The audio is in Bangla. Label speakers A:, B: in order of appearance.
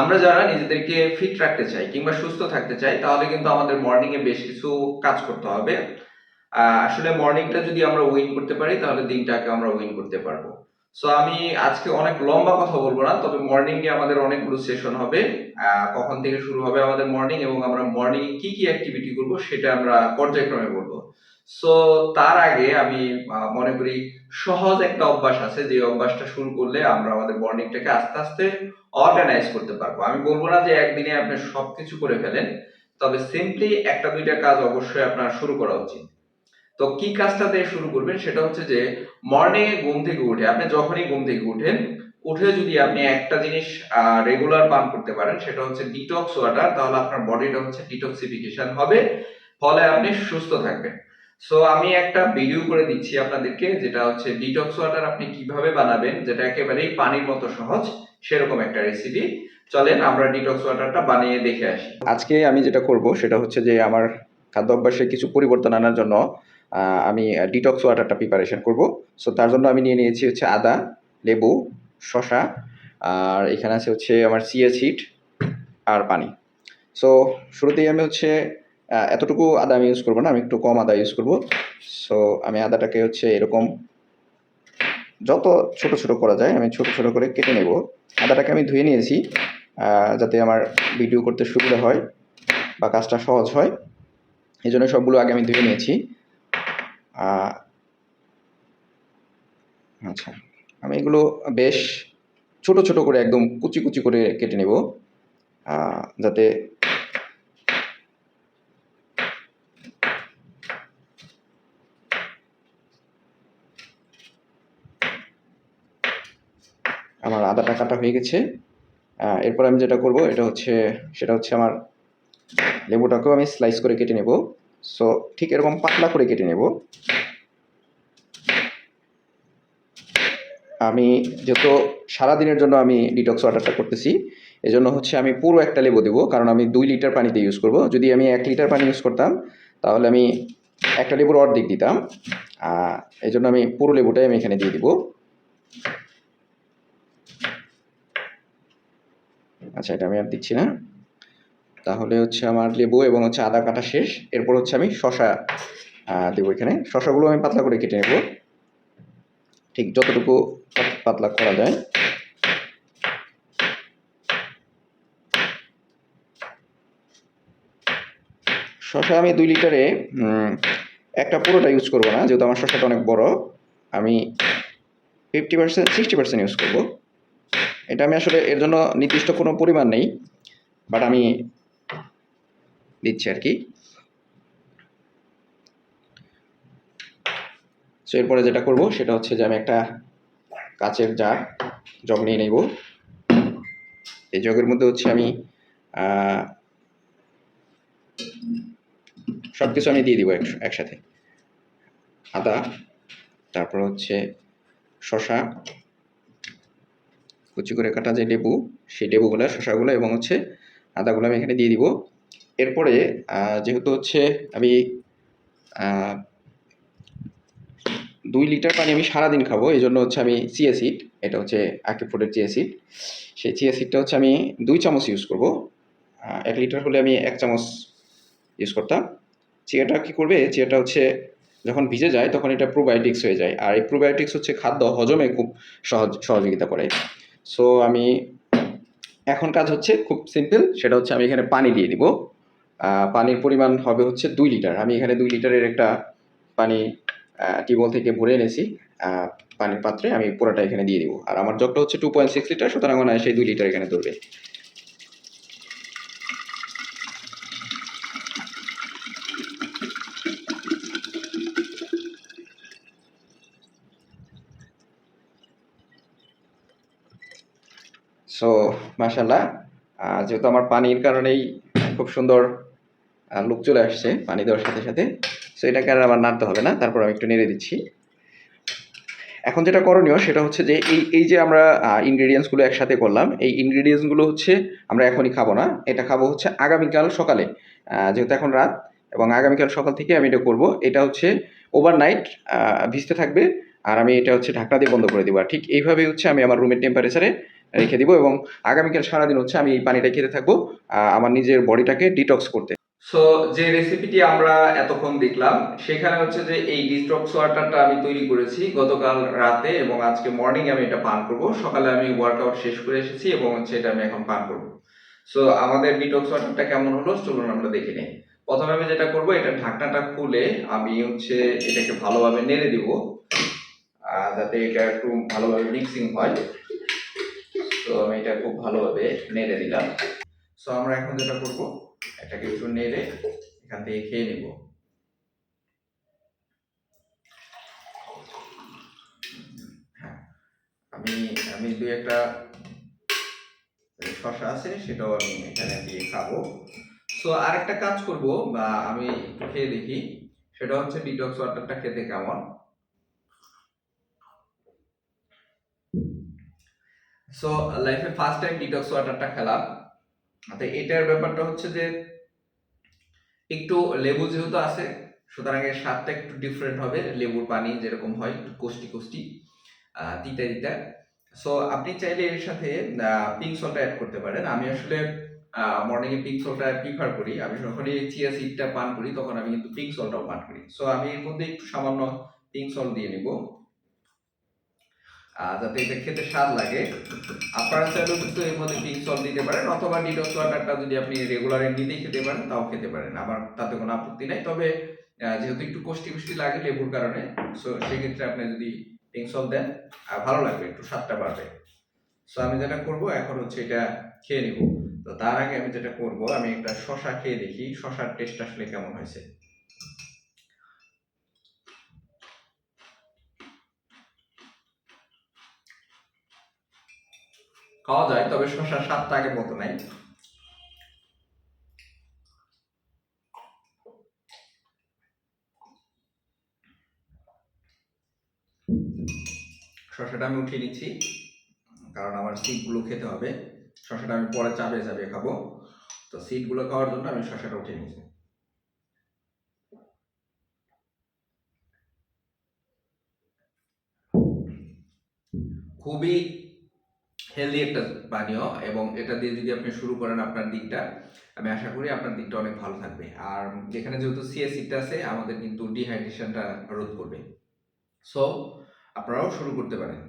A: আমরা যারা নিজেদেরকে ফিট রাখতে চাই কিংবা সুস্থ থাকতে চাই, তাহলে কিন্তু আমাদের মর্নিং এ বেশ কিছু কাজ করতে হবে। আসলে মর্নিংটা যদি আমরা উইন করতে পারি, তাহলে দিনটাকে আমরা উইন করতে পারব। সো আমি আজকে অনেক লম্বা কথা বলব না, তবে মর্নিং এ আমাদের অনেকগুলো সেশন হবে। কখন থেকে শুরু হবে আমাদের মর্নিং এবং আমরা মর্নিং এ কি কি অ্যাক্টিভিটি করব, সেটা আমরা পর্যায়ক্রমে বলব। সো তার আগে আমি মনে করি সহজ একটা অভ্যাস আছে যে অভ্যাসটা শুরু করলে আমরা আমাদের মর্নিংটাকে আস্তে আস্তে অর্গানাইজ করতে পারব। আমি বলব না যে একদিনে আপনি সবকিছু করে ফেলেন, তবে সিম্পলি একটা দুইটা কাজ অবশ্যই আপনার শুরু করা উচিত। তো কি কাজটা দিয়ে শুরু করবেন? সেটা হচ্ছে যে মর্নিং এ ঘুম থেকে উঠে, আপনি যখনই ঘুম থেকে উঠেন, উঠে যদি আপনি একটা জিনিস রেগুলার পান করতে পারেন, সেটা হচ্ছে ডিটক্স ওয়াটার তাহলে আপনার বডিটা হচ্ছে ডিটক্সিফিকেশন হবে, ফলে আপনি সুস্থ থাকবেন। সো আমি একটা ভিডিও করে দিচ্ছি আপনাদেরকে, যেটা হচ্ছে ডিটক্স ওয়াটার আপনি কীভাবে বানাবেন, যেটা একেবারেই পানির মতো সহজ, সেরকম একটা রেসিপি চলেন আমরা ডিটক্স ওয়াটারটা বানিয়ে দেখে আসি। আজকে আমি যেটা করব, সেটা হচ্ছে যে আমার খাদ্য অভ্যাসে কিছু পরিবর্তন আনার জন্য আমি ডিটক্স ওয়াটারটা প্রিপারেশন করব। সো তার জন্য আমি নিয়ে নিয়েছি হচ্ছে আদা, লেবু, শসা, আর এখানে আছে হচ্ছে আমার সিএ সিড আর পানি। সো শুরুতেই আমি হচ্ছে এতটুকু আদা আমি ইউজ করব না, আমি একটু কম আদা ইউজ করব। সো আমি আদাটাকে হচ্ছে এরকম যত ছোট ছোট করা যায়, আমি ছোট ছোট করে কেটে নেব। আদাটাকে আমি ধুয়ে নিয়েছি যাতে আমার ভিডিও করতে সুবিধা হয় বা কাজটা সহজ হয়। এই জন্য সবগুলো আগে আমি ধুয়ে নিয়েছি। আচ্ছা আমি এগুলো বেশ ছোট ছোট করে একদম কুচি কুচি করে কেটে নেব যাতে আমার আদাটা কাটা হয়ে গেছে। এরপর আমি যেটা করব, এটা হচ্ছে, সেটা হচ্ছে আমার লেবুটাকেও আমি স্লাইস করে কেটে নেব। সো ঠিক এরকম পাতলা করে কেটে নেব। আমি যেহেতু সারাদিনের জন্য আমি ডিটক্স ওয়াটারটা করতেছি, এজন্য হচ্ছে আমি পুরো একটা লেবু দেবো, কারণ আমি দুই লিটার পানিতে ইউজ করব। যদি আমি এক লিটার পানি ইউজ করতাম, তাহলে আমি একটা লেবুর অর্ধেক দিতাম। এই জন্য আমি পুরো লেবুটাই আমি এখানে দিয়ে দিব। আচ্ছা এটা আমি আর দিচ্ছি না। তাহলে হচ্ছে আমার লেবু এবং হচ্ছে আদা কাটা শেষ। এরপর হচ্ছে আমি শশা দেবো এখানে। শশাগুলো আমি পাতলা করে কেটে নেব। ঠিক যতটুকু পাতলা করা যায়। শশা আমি দুই লিটারে একটা পুরোটা ইউজ করব না, যেহেতু আমার শশাটা অনেক বড়। আমি fifty percent sixty percent use করব। এটা আমি আসলে এর জন্য নির্দিষ্ট কোনো পরিমাণ নেই বাট আমি দিচ্ছি আর কি। সো এরপরে যেটা করব সেটা হচ্ছে যে আমি একটা কাচের জার, জগ নিয়ে নেব। এই জগের মধ্যে হচ্ছে আমি সব কিছু আমি দিয়ে দিব একসাথে। আদা, তারপর হচ্ছে শশা কুচি করে কাটা যে লেবু, সেই লেবুগুলো শশাগুলো এবং হচ্ছে আদাগুলো আমি এখানে দিয়ে দিব। এরপরে যেহেতু হচ্ছে আমি দুই লিটার পানি আমি সারাদিন খাব, এই জন্য হচ্ছে আমি চিয়া সিড, এটা হচ্ছে আকি ফুডের চিয়া সিড। সেই চিয়া সিডটা হচ্ছে আমি দুই চামচ ইউজ করব। এক লিটার হলে আমি এক চামচ ইউজ করতাম। চিয়াটা কি করবে? চিয়াটা হচ্ছে যখন ভিজে যায়, তখন এটা প্রোবায়োটিক্স হয়ে যায়। আর এই প্রোবায়োটিক্স হচ্ছে খাদ্য হজমে খুব সহজ, সহযোগিতা করে। সো আমি এখন কাজ হচ্ছে খুব সিম্পল সেটা হচ্ছে আমি এখানে পানি দিয়ে দিব। পানির পরিমাণ হবে হচ্ছে দুই লিটার। আমি এখানে দুই লিটারের একটা পানি টিউবওয়েল থেকে ভরে এনেছি। পানির পাত্রে আমি পুরোটা এখানে দিয়ে দিব। আর আমার জগটা হচ্ছে টু পয়েন্ট সিক্স লিটার, সুতরাং সেই দুই লিটার এখানে ধরবে। সো মাশাল্লাহ যেহেতু আমার পানির কারণেই খুব সুন্দর লুক চলে আসছে পানি দেওয়ার সাথে সাথে সো এটাকে আর আবার নাড়তে হবে না, তারপর আমি একটু নেড়ে দিচ্ছি। এখন যেটা করণীয় সেটা হচ্ছে যে এই এই যে আমরা ইনগ্রিডিয়েন্টসগুলো একসাথে করলাম, এই ইনগ্রিডিয়েন্টসগুলো হচ্ছে আমরা এখনই খাব না, এটা খাব হচ্ছে আগামীকাল সকালে যেহেতু এখন রাত, এবং আগামীকাল সকাল থেকে আমি এটা করব, এটা হচ্ছে ওভারনাইট ভিজতে থাকবে, আর আমি এটা হচ্ছে ঢাকনা দিয়ে বন্ধ করে দেবো ঠিক এইভাবেই হচ্ছে আমি আমার রুমের টেম্পারেচারে
B: রেখে দিব এবং আগামীকাল সারাদিন হচ্ছে আমি এই পানিটা খেতে থাকব আমার নিজের বডিটাকে ডিটক্স করতে।
A: সো যে রেসিপিটি আমরা এতক্ষণ দেখলাম, সেখানে হচ্ছে যে এই ডিটক্স ওয়াটারটা আমি তৈরি করেছি গতকাল রাতে এবং আজকে মর্নিং আমি এটা পান করব। সকালে আমি ওয়ার্কআউট শেষ করে এসেছি এবং হচ্ছে এটা আমি এখন পান করব। সো আমাদের ডিটক্স ওয়াটারটা কেমন হলো চলুন আমরা দেখে নিই। প্রথমে আমি যেটা করব, এটা ঢাকনাটা খুলে আমি হচ্ছে এটাকে ভালোভাবে নেড়ে দিব যাতে এটা একটু ভালোভাবে মিক্সিং হয়। তো আমি এটা খুব ভালোভাবে নেড়ে দিলাম। সো আমরা এখন যেটা করব, এটাকে একটু নেড়ে এখান থেকে খেয়ে নিব। হ্যাঁ আমি আমি দুই একটা শশা আছে, সেটাও আমি এখানে দিয়ে খাব। সো আরেকটা কাজ করব, বা আমি খেয়ে দেখি, সেটা হচ্ছে ডিটক্স ওয়াটারটা খেতে কেমন? সো লাইফে ফার্স্ট টাইম ডিটক্স ওয়াটারটা খেলাম। তো এটার ব্যাপারটা হচ্ছে যে, একটু লেবু যেহেতু আছে, সুতরাং এর স্বাদটা একটু ডিফারেন্ট হবে। লেবুর পানি যেরকম হয়, একটু কোষ্টি কোষ্টি তিতা তিতা। সো আপনি চাইলে এর সাথে পিঙ্ক সল্টটা অ্যাড করতে পারেন। আমি আসলে মর্নিং এ পিঙ্ক সল্টটা প্রিফার করি। আমি যখনই চিয়া সিডটা পান করি, তখন আমি কিন্তু পিঙ্ক সল্টটাও পান করি। সো আমি এর মধ্যে একটু সামান্য পিঙ্ক সল্ট দিয়ে নিব। যাতে এটা খেতে স্বাদ লাগে। আপনারা চাইলেও কিন্তু এর মধ্যে পিঙ্ক সল্ট দিতে পারেন, অথবা ডিটক্স ওয়াটারটা যদি আপনি রেগুলার এমনিতেই খেতে পারেন, তাও খেতে পারেন। আমার তাতে কোনো আপত্তি নাই। তবে যেহেতু একটু কষ্টি কষ্টি লাগে লেবুর কারণে সো সেক্ষেত্রে আপনি যদি পিঙ্ক সল্ট দেন ভালো লাগবে, একটু স্বাদটা বাড়বে। সো আমি যেটা করব, এখন হচ্ছে এটা খেয়ে নিব। তো তার আগে আমি যেটা করব, আমি একটা শশা খেয়ে দেখি। শশার টেস্ট আসলে কেমন হয়েছে? খাওয়া যায়, তবে শশার স্বাদটা আগের মতো নাই। শশাটা আমি উঠিয়ে নিচ্ছি, কারণ আমার সিডগুলো খেতে হবে। শশাটা আমি পরে চাবে চাবে খাব। তো সিডগুলো খাওয়ার জন্য আমি শশাটা উঠিয়ে নিচ্ছি। খুবই হেলদি একটা পানীয় এবং এটা দিয়ে যদি আপনি শুরু করেন আপনার দিকটা, আমি আশা করি আপনার দিকটা অনেক ভালো থাকবে। আর যেখানে যেহেতু সিএসিটা আছে, আমাদের কিন্তু ডিহাইড্রেশনটা রোধ করবে। সো আপনারাও শুরু করতে পারেন।